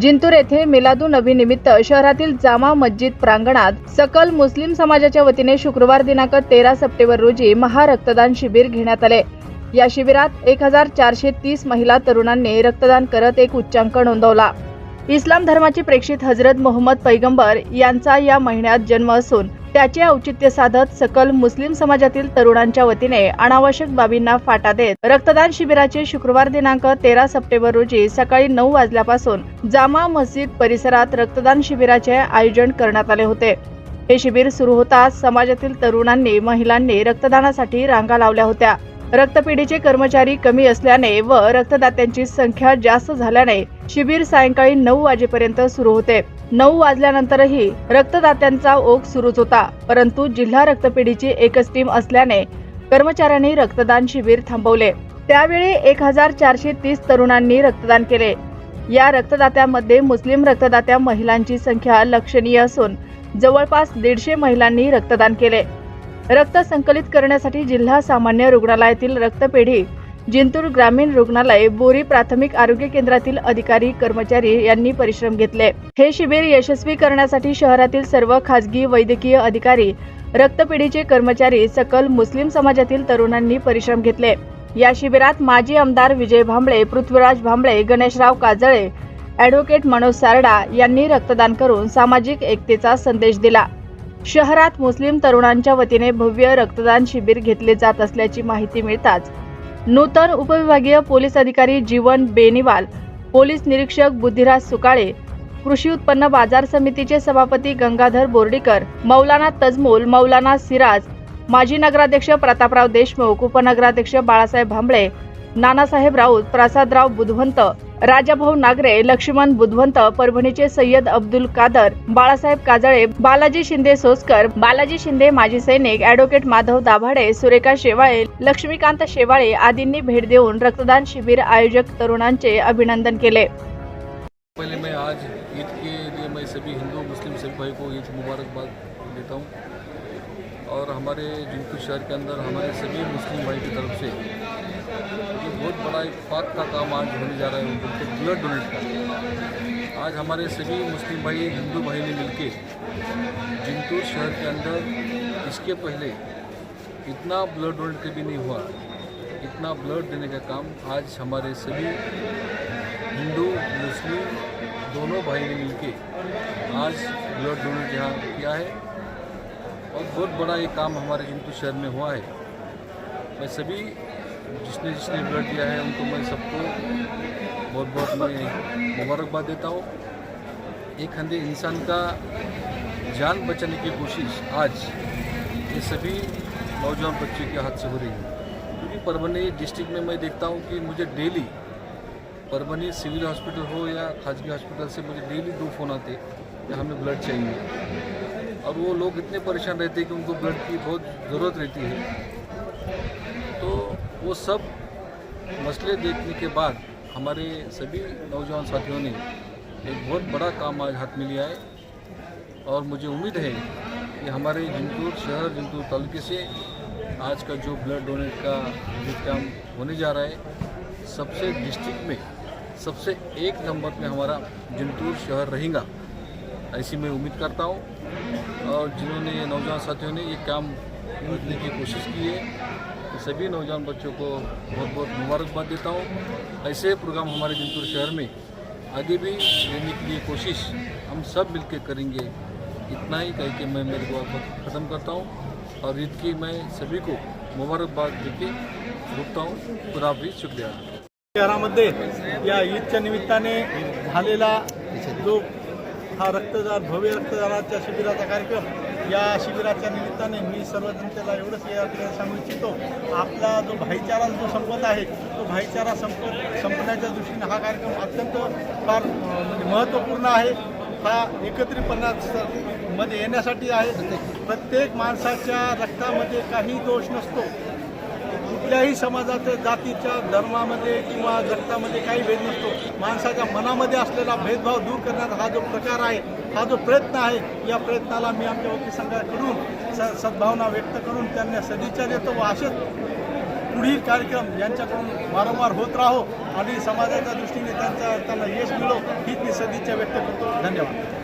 जिंतूर येथे मिलादू नबी निमित्त शहरातील जामा मस्जिद प्रांगणात सकल मुस्लिम समाजाच्या वतीने शुक्रवार दिनांक तेरा सप्टेंबर रोजी महारक्तदान शिबिर घेण्यात आले. या शिबिरात एक हजार चारशे तीस महिला तरुणांनी रक्तदान करत एक उच्चांक नोंदवला. इस्लाम धर्माची प्रेक्षित हजरत मोहम्मद पैगंबर यांचा या महिन्यात जन्म असून त्याचे औचित्य साधत सकल मुस्लिम समाजातील तरुणांच्या वतीने अनावश्यक बाबींना फाटा देत रक्तदान शिबिराचे शुक्रवार दिनांक तेरा सप्टेंबर रोजी सकाळी नऊ वाजल्यापासून जामा मस्जिद परिसरात रक्तदान शिबिराचे आयोजन करण्यात आले होते. हे शिबिर सुरू होताच समाजातील तरुणांनी महिलांनी रक्तदानासाठी रांगा लावल्या होत्या. रक्तपेढीचे कर्मचारी कमी असल्याने व रक्तदात्यांची संख्या जास्त झाल्याने शिबिर सायंकाळी नऊ वाजेपर्यंत सुरू होते. नऊ वाजल्यानंतरही रक्तदात्यांचा ओघ सुरूच होता परंतु जिल्हा रक्तपेढीची एकच टीम असल्याने कर्मचाऱ्यांनी रक्तदान शिबिर थांबवले. त्यावेळी एक हजार चारशे तीस तरुणांनी रक्तदान केले. या रक्तदात्यांमध्ये मुस्लिम रक्तदात्या महिलांची संख्या लक्षणीय असून जवळपास दीडशे महिलांनी रक्तदान केले. रक्त संकलित करण्यासाठी जिल्हा सामान्य रुग्णालयातील रक्तपेढी जिंतूर ग्रामीण रुग्णालय बोरी प्राथमिक आरोग्य केंद्रातील अधिकारी कर्मचारी यांनी परिश्रम घेतले. हे शिबिर यशस्वी करण्यासाठी शहरातील सर्व खासगी वैद्यकीय अधिकारी रक्तपेढीचे कर्मचारी सकल मुस्लिम समाजातील तरुणांनी परिश्रम घेतले. या शिबिरात माजी आमदार विजय भांबळे पृथ्वीराज भांबळे गणेशराव काजळे ॲडव्होकेट मनोज सारडा यांनी रक्तदान करून सामाजिक एकतेचा संदेश दिला. शहरात मुस्लिम तरुणांच्या वतीने भव्य रक्तदान शिबिर घेतले जात असल्याची माहिती मिळताच नूतन उपविभागीय पोलीस अधिकारी जीवन बेनिवाल पोलीस निरीक्षक बुद्धिराज सुकाळे कृषी उत्पन्न बाजार समितीचे सभापती गंगाधर बोर्डीकर मौलाना तजमोल मौलाना सिराज माजी नगराध्यक्ष प्रतापराव देशमुख उपनगराध्यक्ष बाळासाहेब भांबळे नानासाहेब राऊत प्रसादराव बुधवंत राजाभाऊ नागरे लक्ष्मण बुधवंत परभणीचे सय्यद अब्दुल कादर बाळासाहेब काजळे बालाजी शिंदे सोसकर बालाजी शिंदे माजी सैनिक ॲडव्होकेट माधव दाभाडे सुरेखा शेवाळे लक्ष्मीकांत शेवाळे आदींनी भेट देऊन रक्तदान शिबिर आयोजक तरुणांचे अभिनंदन केले. पहले मैं आज ईद के लिए मैं सभी हिंदू मुस्लिम सभी भाई को ईद मुबारकबाद देता हूँ। और हमारे जिनपुर शहर के अंदर हमारे सभी मुस्लिम भाई की तरफ से जो बहुत बड़ा एक पाक का काम आज होने जा रहा है उनके ब्लड डोनेट का आज हमारे सभी मुस्लिम भाई, हिंदू भाई ने मिलके जिंतूर शहर के अंदर इसके पहले इतना ब्लड डोनेट कभी नहीं हुआ। इतना ब्लड देने का काम आज हमारे सभी हिंदू, मुस्लिम दोनों भाई ने मिलके आज ब्लड डोनेट यहाँ किया है। और बहुत बड़ा ये काम हमारे जिंतू शहर में हुआ है। मैं सभी जिसने जिसने ब्लड दिया है, उनको मैं सबको बहुत बहुत मैं मुबारकबाद देता हूँ। एक अंधे इंसान का जान बचाने की कोशिश आज ये सभी नौजवान बच्चों के हाथ से हो रही है। क्योंकि परभनी डिस्ट्रिक्ट में मैं देखता हूँ कि मुझे डेली परभनी सिविल हॉस्पिटल हो या खाजगी हॉस्पिटल से मुझे डेली दो फ़ोन आते कि हमें ब्लड चाहिए। और वो लोग इतने परेशान रहते हैं कि उनको ब्लड की बहुत ज़रूरत रहती है। तो वो सब मसले देखने के बाद हमारे सभी नौजवान साथियों ने एक बहुत बड़ा काम आज हाथ में लिया है। और मुझे उम्मीद है कि हमारे जिंतूर शहर, जिंतूर तालुके से आज का जो ब्लड डोनेट का जो काम होने जा रहा है, सबसे डिस्ट्रिक्ट में सबसे एक नंबर में हमारा जिंतूर शहर रहेगा, ऐसी मैं उम्मीद करता हूँ। और जिन्होंने नौजवान साथियों ने ये काम करने की कोशिश की है सभी नौजवान बच्चों को बहुत बहुत मुबारकबाद देता हूँ। ऐसे प्रोग्राम हमारे जिंतूर शहर में आगे भी लेने की लिए कोशिश हम सब मिलकर करेंगे। इतना ही कह के मैं मेरे को ख़त्म करता हूँ और ईद की मैं सभी को मुबारकबाद देके रुकता हूँ खुदा हाफिज़ शुक्रिया। शहरामध्ये या ईदच्या निमित्ताने झालेला जो हा रक्तदान, भव्य रक्तदानाच्या शिबिराचा कार्यक्रम या शिबिराच्या निमित्ताने मी सर्व जनतेला एवढंच या सांगू इच्छितो. आपला जो भाईचारा जो संपत आहे तो भाईचारा संप संपण्याच्या दृष्टीने हा कार्यक्रम अत्यंत फार म्हणजे महत्त्वपूर्ण आहे. हा एकत्रितपणा मध्ये येण्यासाठी आहे. प्रत्येक माणसाच्या रक्तामध्ये काही दोष नसतो. कुठल्याही समाजाच्या जातीच्या धर्मामध्ये किंवा रक्तामध्ये काही भेद नसतो. माणसाच्या मनामध्ये असलेला भेदभाव दूर करण्याचा हा जो प्रकार आहे हा जो प्रयत्न आहे या प्रयत्नाला मी आमच्या वकील संघाकडून स सद्भावना व्यक्त करून त्यांना सदिच्छा देतो व असेच पुढील कार्यक्रम यांच्याकडून वारंवार होत राहो आणि समाजाच्या दृष्टीने त्यांचा त्यांना यश मिळो हीच मी सदिच्छा व्यक्त करतो. धन्यवाद.